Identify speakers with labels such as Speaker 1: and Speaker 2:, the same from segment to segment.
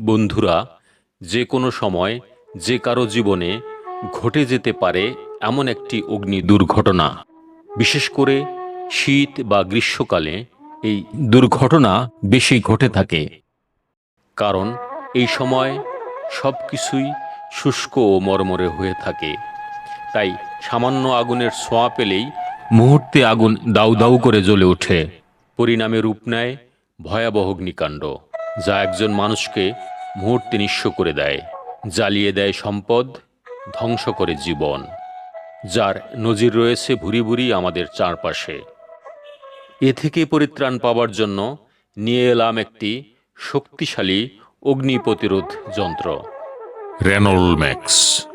Speaker 1: বন্ধুরা, যে কোনো সময়, যে কারও জীবনে ঘটে যেতে পারে এমন একটি অগ্নি দুর্ঘটনা। বিশেষ করে শীত বা গ্রীষ্মকালে এই দুর্ঘটনা বেশি ঘটে থাকে। কারণ এই সময় সব কিছুই শুষ্ক ও মরমরে হয়ে থাকে। তাই সামান্য আগুনের ছোঁয়া পেলেই মুহূর্তে আগুন দাউ দাউ করে জ্বলে ওঠে। পরিণামে রূপ নেয় ভয়াবহ অগ্নিকাণ্ড। যা একজন মানুষকে মুহূর্তে নিঃস্ব করে দেয়, জ্বালিয়ে দেয় সম্পদ, ধ্বংস করে জীবন, যার নজির রয়েছে ভুরি ভুরি আমাদের চারপাশে। এ থেকে পরিত্রাণ পাওয়ার জন্য নিয়ে এলাম একটি শক্তিশালী অগ্নি প্রতিরোধ যন্ত্র
Speaker 2: রেনল ম্যাক্স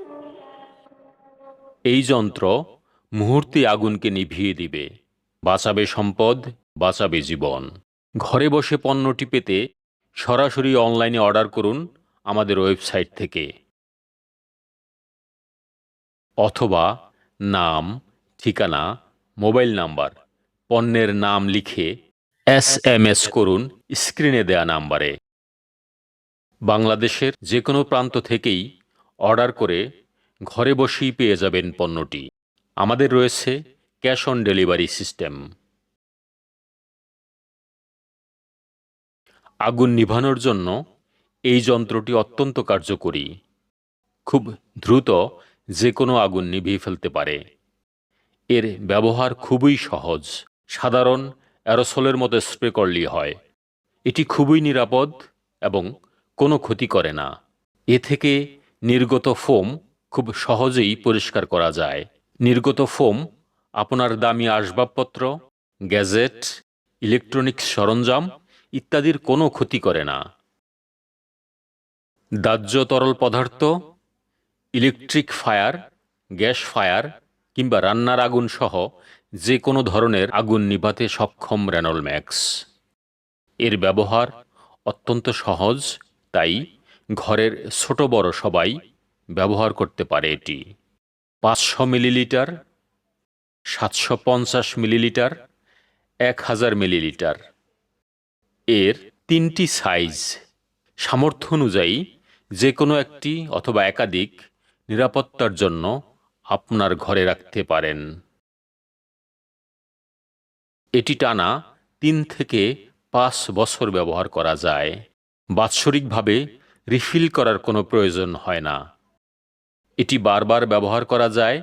Speaker 1: এই যন্ত্র মুহূর্তে আগুনকে নিভিয়ে দিবে, বাঁচাবে সম্পদ, বাঁচাবে জীবন। ঘরে বসে পণ্যটি পেতে সরাসরি অনলাইনে অর্ডার করুন আমাদের ওয়েবসাইট থেকে। অথবা নাম, ঠিকানা, মোবাইল নাম্বার, পণ্যের নাম লিখে এস এম এস করুন স্ক্রিনে দেয়া নাম্বারে। বাংলাদেশের যে কোনো প্রান্ত থেকেই অর্ডার করে ঘরে বসেই পেয়ে যাবেন পণ্যটি। আমাদের রয়েছে ক্যাশ অন ডেলিভারি সিস্টেম। আগুন নিভানোর জন্য এই যন্ত্রটি অত্যন্ত কার্যকরী। খুব দ্রুত যে কোনো আগুন নিভিয়ে ফেলতে পারে। এর ব্যবহার খুবই সহজ। সাধারণ অ্যারোসলের মতো স্প্রে করলেই হয়। এটি খুবই নিরাপদ এবং কোনো ক্ষতি করে না। এ থেকে নির্গত ফোম খুব সহজেই পরিষ্কার করা যায়। নির্গত ফোম আপনার দামি আসবাবপত্র, গ্যাজেট, ইলেকট্রনিক্স সরঞ্জাম ইত্যাদির কোনো ক্ষতি করে না। দাহ্য তরল পদার্থ, ইলেকট্রিক ফায়ার, গ্যাস ফায়ার কিংবা রান্নার আগুন সহ যে কোনো ধরনের আগুন নিভাতে সক্ষম রেনল ম্যাক্স। এর ব্যবহার অত্যন্ত সহজ, তাই ঘরের ছোট বড় সবাই ব্যবহার করতে পারে এটি। পাঁচশো মিলিলিটার, সাতশো পঞ্চাশ মিলিলিটার, এক হাজার মিলিলিটার। এর তিনটি সাইজ সামর্থ্য অনুযায়ী যে কোনো একটি অথবা একাধিক নিরাপত্তার জন্য আপনার ঘরে রাখতে পারেন। এটি টানা তিন থেকে পাঁচ বছর ব্যবহার করা যায়। বাৎসরিকভাবে রিফিল করার কোনো প্রয়োজন হয় না। এটি বারবার ব্যবহার করা যায়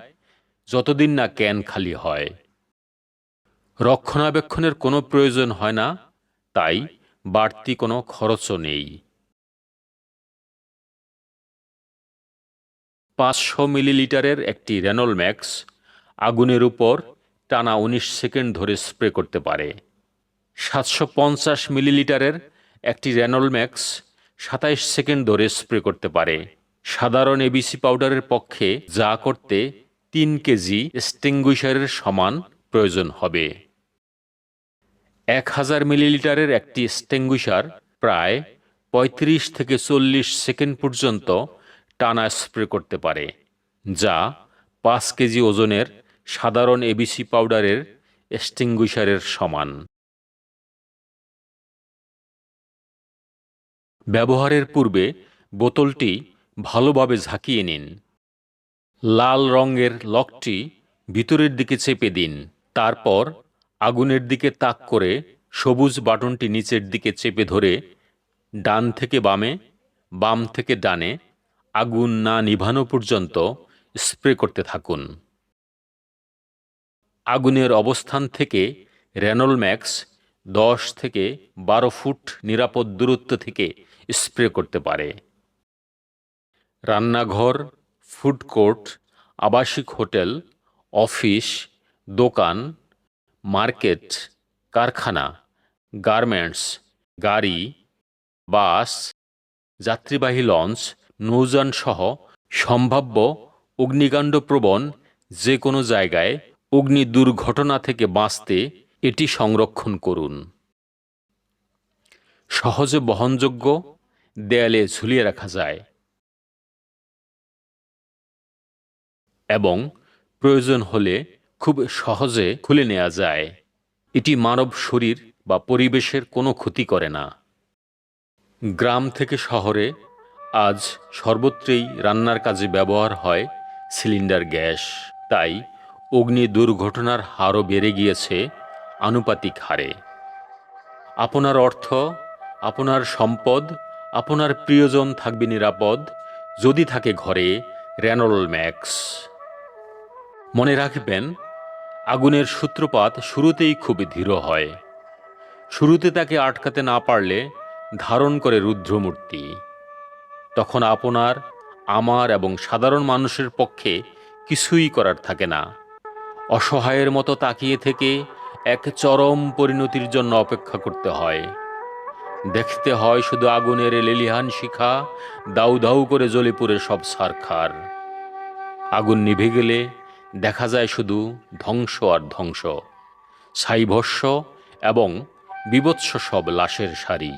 Speaker 1: যতদিন না ক্যান খালি হয়। রক্ষণাবেক্ষণের কোনো প্রয়োজন হয় না। তাই বাড়তি কোনো খরচও নেই। পাঁচশো মিলিলিটারের একটি রেনল ম্যাক্স আগুনের উপর টানা উনিশ সেকেন্ড ধরে স্প্রে করতে পারে। সাতশো পঞ্চাশ মিলিলিটারের একটি রেনল ম্যাক্স সাতাইশ সেকেন্ড ধরে স্প্রে করতে পারে। সাধারণ এবিসি পাউডারের পক্ষে যা করতে তিন কেজি স্টিংগুইশারের সমান প্রয়োজন হবে। এক হাজার মিলিলিটারের একটি স্টেঙ্গুইশার প্রায় পঁয়ত্রিশ থেকে চল্লিশ সেকেন্ড পর্যন্ত টানা স্প্রে করতে পারে, যা পাঁচ কেজি ওজনের সাধারণ এবিসি পাউডারের এক্সটিংগুইশারের সমান। ব্যবহারের পূর্বে বোতলটি ভালোভাবে ঝাঁকিয়ে নিন। লাল রঙের লকটি ভিতরের দিকে চেপে দিন, তারপর আগুনের দিকে তাক করে সবুজ বাটনটি নিচের দিকে চেপে ধরে ডান থেকে বামে, বাম থেকে ডানে আগুন না নিভানো পর্যন্ত স্প্রে করতে থাকুন। আগুনের অবস্থান থেকে রেনল ম্যাক্স দশ থেকে বারো ফুট নিরাপদ দূরত্ব থেকে স্প্রে করতে পারে। রান্নাঘর, ফুড কোর্ট, আবাসিক হোটেল, অফিস, দোকান মার্কেট, কারখানা, গার্মেন্টস, গাড়ি, বাস, যাত্রীবাহী লঞ্চ, নৌযান সহ সম্ভাব্য অগ্নিকাণ্ড প্রবণ যে কোনো জায়গায় অগ্নি দুর্ঘটনা থেকে বাঁচতে এটি সংরক্ষণ করুন। সহজে বহনযোগ্য, দেয়ালে ঝুলিয়ে রাখা যায়। এবং প্রয়োজন হলে খুব সহজে খুলে নেওয়া যায়। এটি মানব শরীর বা পরিবেশের কোনো ক্ষতি করে না। গ্রাম থেকে শহরে আজ সর্বত্রেই রান্নার কাজে ব্যবহার হয় সিলিন্ডার গ্যাস। তাই অগ্নি দুর্ঘটনার হারও বেড়ে গিয়েছে আনুপাতিক হারে। আপনার অর্থ, আপনার সম্পদ, আপনার প্রিয়জন থাকবে নিরাপদ, যদি থাকে ঘরে র্যানল ম্যাক্স। মনে রাখবেন আগুনের সূত্রপাত শুরুতেই খুব ধীর হয়। শুরুতে তাকে আটকাতে না পারলে ধারণ করে রুদ্রমূর্তি। তখন আপনার, আমার এবং সাধারণ মানুষের পক্ষে কিছুই করার থাকে না। অসহায়ের মতো তাকিয়ে থেকে এক চরম পরিণতির জন্য অপেক্ষা করতে হয়। দেখতে হয় শুধু আগুনের লেলিহান শিখা দাউ দাউ করে জ্বলে পুড়ে সব সারখার। আগুন নিভে গেলে দেখা যায় শুধু ধ্বংস আর ধ্বংস। ছাইভস্য এবং বিবৎস সব লাশের সারি।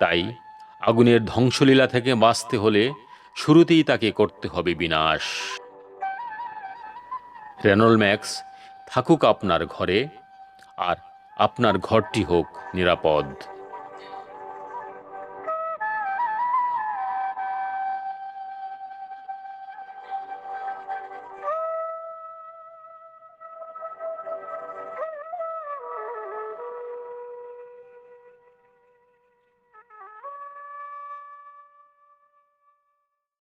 Speaker 1: তাই আগুনের ধ্বংসলীলা থেকে বাঁচতে হলে শুরুতেই তাকে করতে হবে বিনাশ। রেনল ম্যাক্স, থাকুক আপনার ঘরে, আর আপনার ঘরটি হোক নিরাপদ।